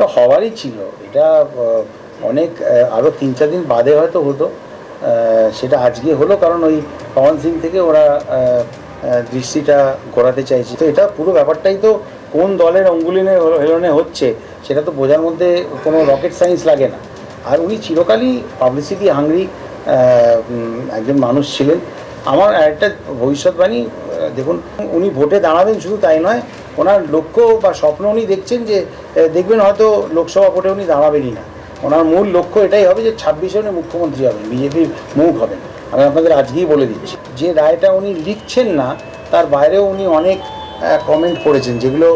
তো হওয়ারই ছিল। এটা অনেক আরও তিন চার দিন বাদে হয়তো হতো। সেটা আজকে হলো কারণ ওই পবন সিং থেকে ওরা দৃষ্টিটা ঘোরাতে চাইছে। তো এটা পুরো ব্যাপারটাই তো কোন দলের অঙ্গুলিনে হেলনে হচ্ছে, সেটা তো বোঝার মধ্যে কোনো রকেট সায়েন্স লাগে না। আর উনি চিরকালই পাবলিসিটি হাংরি একজন মানুষ ছিলেন। আমার একটা ভবিষ্যৎবাণী দেখুন, উনি ভোটে দাঁড়াবেন শুধু তাই নয় ওনার লক্ষ্য বা স্বপ্ন উনি দেখছেন যে দেখবেন হয়তো লোকসভা ভোটে উনি দাঁড়াবেনই না। ওনার মূল লক্ষ্য এটাই হবে যে ছাব্বিশে উনি মুখ্যমন্ত্রী হবেন, বিজেপির মুখ হবেন। আমি আপনাদের আজকেই বলে দিচ্ছি, যে রায়টা উনি লিখছেন না, তার বাইরেও উনি অনেক কমেন্ট করেছেন, যেগুলো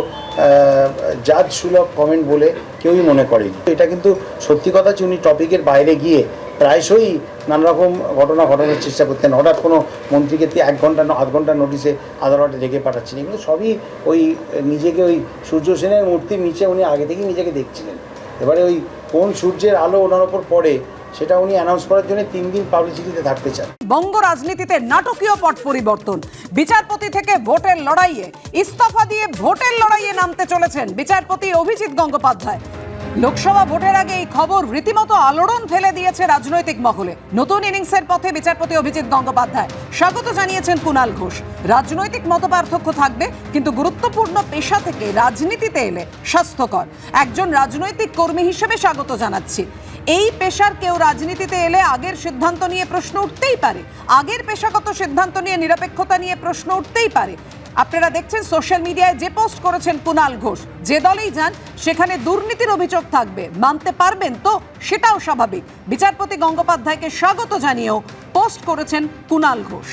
জাজ সুলভ কমেন্ট বলে কেউই মনে করেনি। এটা কিন্তু সত্যি কথা যে উনি টপিকের বাইরে গিয়ে প্রায়শই নানা রকম ঘটনা ঘটানোর চেষ্টা করতেন। হঠাৎ কোনো মন্ত্রীকে তি- এক ঘণ্টা আধ ঘণ্টা নোটিশে আদালতে ডেকে পাঠাচ্ছেন এগুলো সবই ওই, নিজেকে ওই সূর্য সেনের মূর্তির নিচে উনি আগে থেকেই নিজেকে দেখছিলেন। এবারে ওই কোন সূর্যের আলো ওনার ওপর পড়ে, সেটা উনি অ্যানাউন্স করার জন্য তিন দিন পাবলিসিটিতে থাকতে চান। বঙ্গ রাজনীতিতে নাটকীয় পট পরিবর্তন। বিচারপতি থেকে ভোটের লড়াইয়ে ইস্তফা দিয়ে ভোটের লড়াইয়ে নামতে চলেছেন বিচারপতি অভিজিৎ গঙ্গোপাধ্যায়। লোকসভা ভোটের আগে এই খবর রীতিমতো আলোড়ন ফেলে দিয়েছে রাজনৈতিক মহলে। নতুন ইনিংসের পথে বিচারপতি অভিজিৎ গঙ্গোপাধ্যায়। স্বাগত জানিয়েছেন কুণাল ঘোষ। রাজনৈতিক মতপার্থক্য থাকবে, কিন্তু গুরুত্বপূর্ণ পেশা থেকে রাজনীতিতে এলে স্বাস্থ্যকর। একজন রাজনৈতিক কর্মী হিসেবে স্বাগত জানাচ্ছি। এই পেশার কেউ রাজনীতিতে এলে আগের সিদ্ধান্ত নিয়ে প্রশ্ন উঠতেই পারে। আগের পেশাগত সিদ্ধান্ত নিয়ে নিরপেক্ষতা নিয়ে প্রশ্ন উঠতেই পারে। আপনারা দেখছেন সোশ্যাল মিডিয়ায় যে পোস্ট করেছেন কুনাল ঘোষ। যে দলেই যান, সেখানে দুর্নীতির অভিযোগ থাকবে। মানতে পারবেন তো, সেটাও স্বাভাবিক। বিচারপতি গঙ্গোপাধ্যায়কে স্বাগত জানিয়েও পোস্ট করেছেন কুনাল ঘোষ।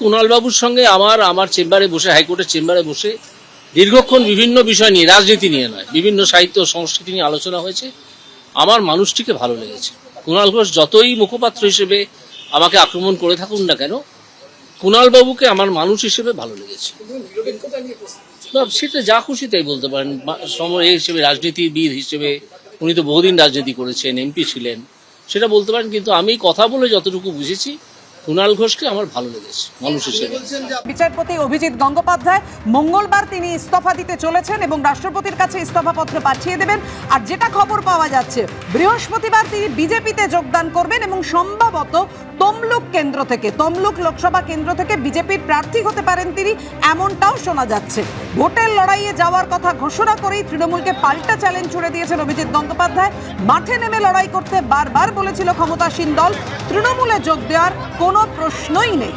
কুণালবাবুর সঙ্গে আমার আমার চেম্বারে বসে, হাইকোর্টের চেম্বারে বসে দীর্ঘক্ষণ বিভিন্ন বিষয় নিয়ে, রাজনীতি নিয়ে নয়, বিভিন্ন সাহিত্য সংস্কৃতি নিয়ে আলোচনা হয়েছে। আমার মানুষটিকে ভালো লেগেছে। কুণাল ঘোষ যতই মুখপাত্র হিসেবে আমাকে আক্রমণ করে থাকুন না কেন, কুণালবাবুকে আমার মানুষ হিসেবে ভালো লেগেছে। সেটা যা খুশি তাই বলতে পারেন। সময় হিসেবে, রাজনীতিবিদ হিসেবে, উনি তো বহুদিন রাজনীতি করেছেন, এমপি ছিলেন, সেটা বলতে পারেন, কিন্তু আমি কথা বলে যতটুকু বুঝেছি কুণাল ঘোষকে আমার ভালো লেগেছে মানুষ হিসেবে। বিচারপতি অভিজিৎ গঙ্গোপাধ্যায় মঙ্গলবার তিনি ইস্তফা দিতে চলেছেন এবং রাষ্ট্রপতির কাছে ইস্তফাপত্র পাঠিয়ে দেবেন। আর যেটা খবর পাওয়া যাচ্ছে বৃহস্পতিবার তিনি বিজেপিতে যোগদান করবেন এবং সম্ভবত তমলুক কেন্দ্র থেকে তমলুক লোকসভা কেন্দ্র থেকে বিজেপির প্রার্থী হতে পারেন তিনি এমনটাও শোনা যাচ্ছে। ভোটের লড়াইয়ে যাওয়ার কথা ঘোষণা করেই তৃণমূলকে পাল্টা চ্যালেঞ্জ ছুড়ে দিয়েছেন অভিজিৎ গঙ্গোপাধ্যায়। মাঠে নেমে লড়াই করতে বারবার বলেছিল ক্ষমতাসীন দল তৃণমূলে যোগ দেওয়ার কোনো প্রশ্নই নেই।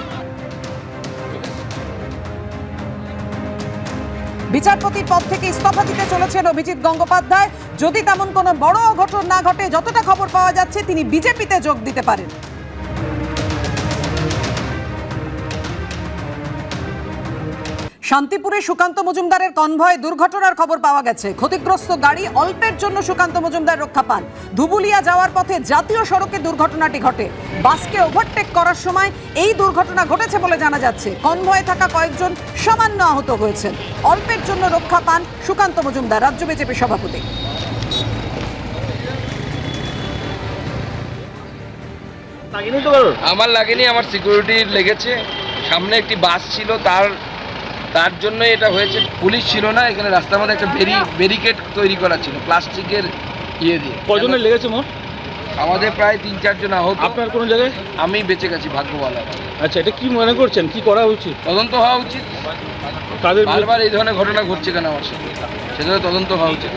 বিচারপতির পদ থেকে ইস্তফা দিতে চলেছেন অভিজিৎ গঙ্গোপাধ্যায়। যদি তেমন কোনো বড় অঘটন না ঘটে, যতটা খবর পাওয়া যাচ্ছে, তিনি বিজেপিতে যোগ দিতে পারেন। শান্তিপুরে সুকান্ত মজুমদারের কনভয় দুর্ঘটনার খবর পাওয়া গেছে। ক্ষতিগ্রস্ত গাড়ি অল্পের জন্য সুকান্ত মজুমদার রক্ষা পান। ধুবুলিয়া যাওয়ার পথে জাতীয় সড়কে দুর্ঘটনাটি ঘটে। বাসকে ওভারটেক করার সময় এই দুর্ঘটনা ঘটেছে বলে জানা যাচ্ছে। কনভয়ে থাকা কয়েকজন সামান্য আহত হয়েছেন। অল্পের জন্য রক্ষা পান সুকান্ত মজুমদার রাজ্য বিজেপি সভাপতি। আমার লাগেনি আমার সিকিউরিটি লেগেছে। সামনে একটি বাস ছিল তার তার জন্য এটা হয়েছে। পুলিশ ছিল না এখানে রাস্তার মধ্যে একটা বেরি ব্যারিকেড তৈরি করা ছিল প্লাস্টিকের ইয়ে দিয়ে। কজনের লেগেছে মোট? আমাদের প্রায় তিন চারজন আহত। আপনার কোন জায়গায়? আমি বেঁচে গেছি ভাগ্যবালা আচ্ছা এটা কি মনে করছেন? কি করা উচিত? তদন্ত হওয়া উচিত। তাদের বারবার এই ধরনের ঘটনা ঘটছে কেন আমার সাথে? সেজন্য তদন্ত হওয়া উচিত।